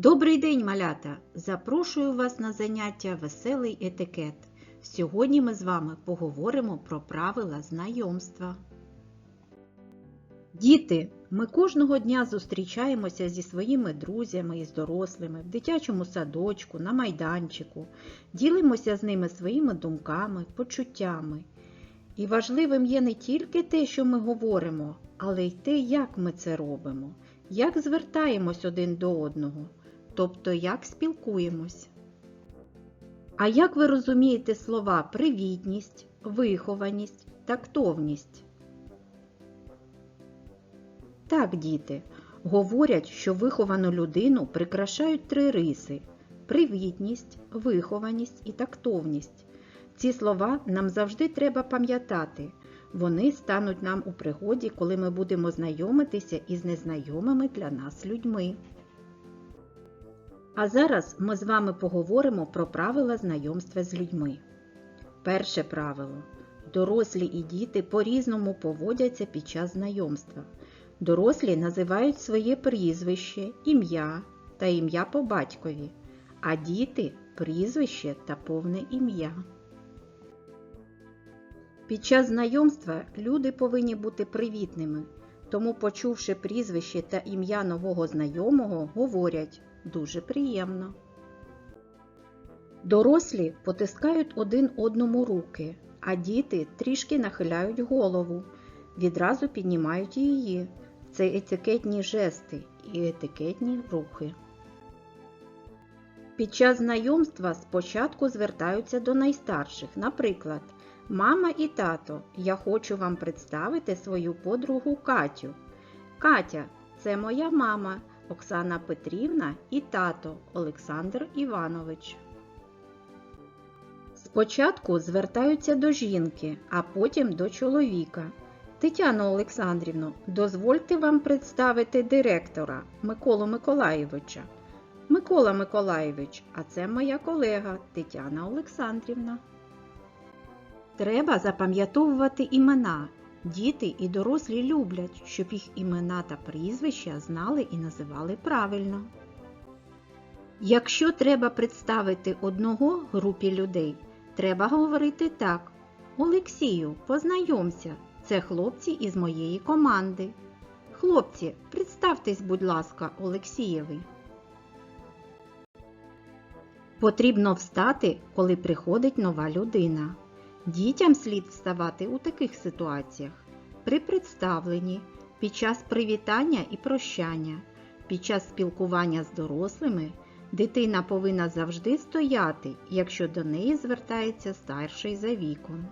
Добрий день, малята! Запрошую вас на заняття Веселий етикет. Сьогодні ми з вами поговоримо про правила знайомства. Діти, ми кожного дня зустрічаємося зі своїми друзями і з дорослими в дитячому садочку, на майданчику, ділимося з ними своїми думками, почуттями. І важливим є не тільки те, що ми говоримо, але й те, як ми це робимо, як звертаємось один до одного, тобто як спілкуємось. А як ви розумієте слова привітність, вихованість, тактовність? Так, діти, говорять, що виховану людину прикрашають три риси привітність, вихованість і тактовність. Ці слова нам завжди треба пам'ятати. Вони стануть нам у пригоді, коли ми будемо знайомитися із незнайомими для нас людьми. А зараз ми з вами поговоримо про правила знайомства з людьми. Перше правило. Дорослі і діти по-різному поводяться під час знайомства. Дорослі називають своє прізвище, ім'я та ім'я по батькові, а діти прізвище та повне ім'я. Під час знайомства люди повинні бути привітними, тому, почувши прізвище та ім'я нового знайомого, говорять дуже приємно. Дорослі потискають один одному руки, а діти трішки нахиляють голову, відразу піднімають її. Це етикетні жести і етикетні рухи. Під час знайомства спочатку звертаються до найстарших, наприклад, Мама і тато, я хочу вам представити свою подругу Катю. Катя це моя мама Оксана Петрівна і тато Олександр Іванович. Спочатку звертаються до жінки, а потім до чоловіка. Тетяно Олександрівно, дозвольте вам представити директора Миколу Миколаєвича. Микола Миколаєвич, а це моя колега Тетяна Олександрівна. Треба запам'ятовувати імена. Діти і дорослі люблять, щоб їх імена та прізвища знали і називали правильно. Якщо треба представити одного групі людей, треба говорити так. Олексію, познайомся, це хлопці із моєї команди. Хлопці, представтесь, будь ласка, Олексієві. Потрібно встати, коли приходить нова людина. Дітям слід вставати у таких ситуаціях при представленні, під час привітання і прощання, під час спілкування з дорослими дитина повинна завжди стояти, якщо до неї звертається старший за віком.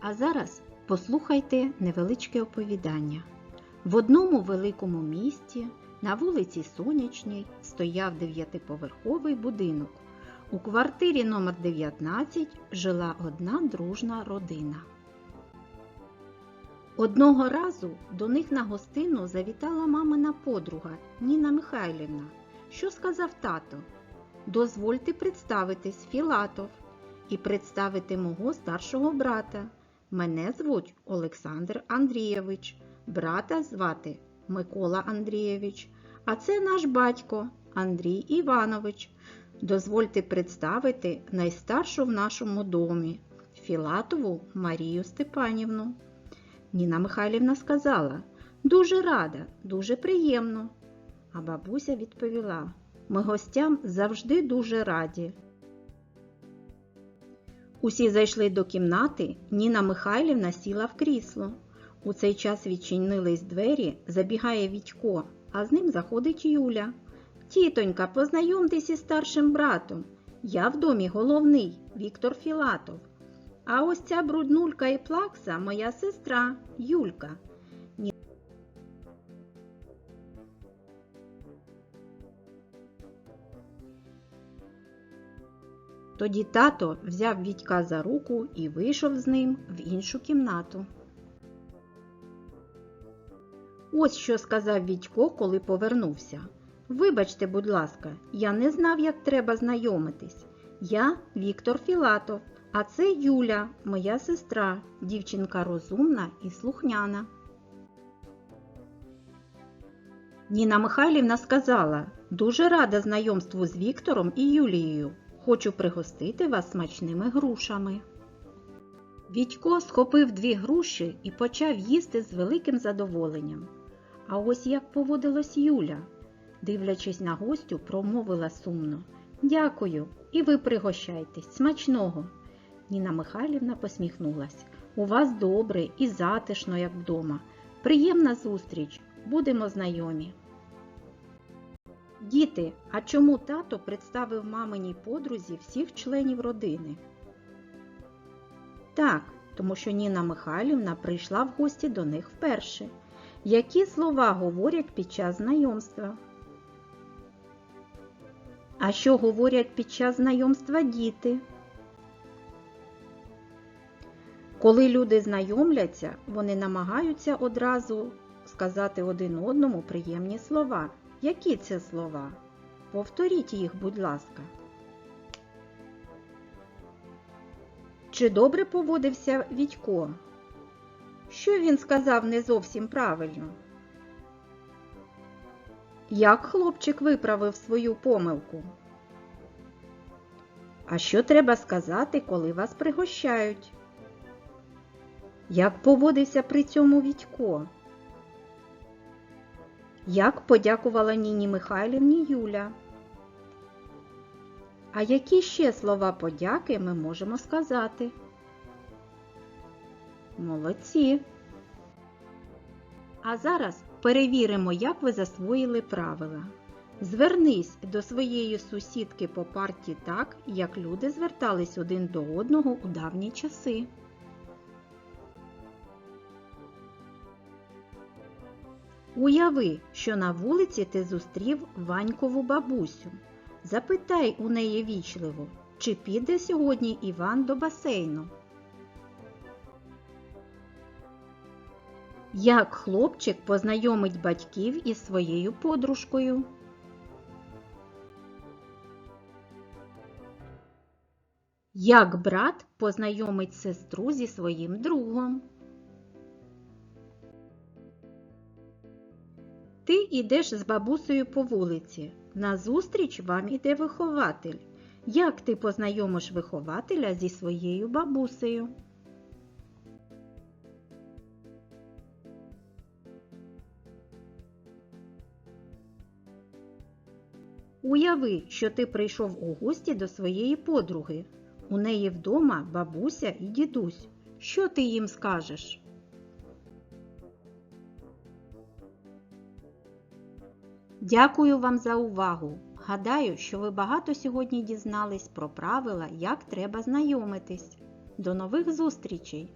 А зараз послухайте невеличке оповідання. В одному великому місті на вулиці Сонячній стояв дев'ятиповерховий будинок. У квартирі номер 19 жила одна дружна родина. Одного разу до них на гостину завітала мамина подруга Ніна Михайлівна. Що сказав тато? Дозвольте представитись Філатов і представити мого старшого брата. Мене звуть Олександр Андрійович, брата звати Микола Андрійович, а це наш батько Андрій Іванович. Дозвольте представити найстаршу в нашому домі Філатову Марію Степанівну. Ніна Михайлівна сказала Дуже рада, дуже приємно. А бабуся відповіла Ми гостям завжди дуже раді. Усі зайшли до кімнати, Ніна Михайлівна сіла в крісло. У цей час відчинились двері, забігає Вітько, а з ним заходить Юля. Тітонька, познайомтесь із старшим братом. Я в домі головний Віктор Філатов. А ось ця бруднулька і плакса моя сестра Юлька. Тоді тато взяв Вітька за руку і вийшов з ним в іншу кімнату. Ось що сказав Вітько, коли повернувся. Вибачте, будь ласка, я не знав, як треба знайомитись. Я Віктор Філатов, а це Юля, моя сестра, дівчинка розумна і слухняна. Ніна Михайлівна сказала, дуже рада знайомству з Віктором і Юлією. Хочу пригостити вас смачними грушами. Вітько схопив дві груші і почав їсти з великим задоволенням. А ось як поводилась Юля, дивлячись на гостю, промовила сумно. Дякую, і ви пригощайтесь, смачного. Ніна Михайлівна посміхнулась. У вас добре і затишно, як вдома. Приємна зустріч, будемо знайомі. Діти, а чому тато представив маминій подрузі всіх членів родини? Так, тому що Ніна Михайлівна прийшла в гості до них вперше. Які слова говорять під час знайомства? А що говорять під час знайомства діти? Коли люди знайомляться, вони намагаються одразу сказати один одному приємні слова. Які це слова? Повторіть їх, будь ласка. Чи добре поводився Вітько? Що він сказав не зовсім правильно? Як хлопчик виправив свою помилку? А що треба сказати, коли вас пригощають? Як поводився при цьому Вітько? Як подякувала Ніні Михайлівні Юля? А які ще слова подяки ми можемо сказати? Молодці! А зараз перевіримо, як ви засвоїли правила. Звернись до своєї сусідки по парті так, як люди звертались один до одного у давні часи. Уяви, що на вулиці ти зустрів Ванькову бабусю. Запитай у неї вічливо, чи піде сьогодні Іван до басейну. Як хлопчик познайомить батьків із своєю подружкою? Як брат познайомить сестру зі своїм другом? Ти йдеш з бабусею по вулиці. Назустріч вам іде вихователь. Як ти познайомиш вихователя зі своєю бабусею? Уяви, що ти прийшов у гості до своєї подруги. У неї вдома бабуся і дідусь. Що ти їм скажеш? Дякую вам за увагу! Гадаю, що ви багато сьогодні дізнались про правила, як треба знайомитись. До нових зустрічей!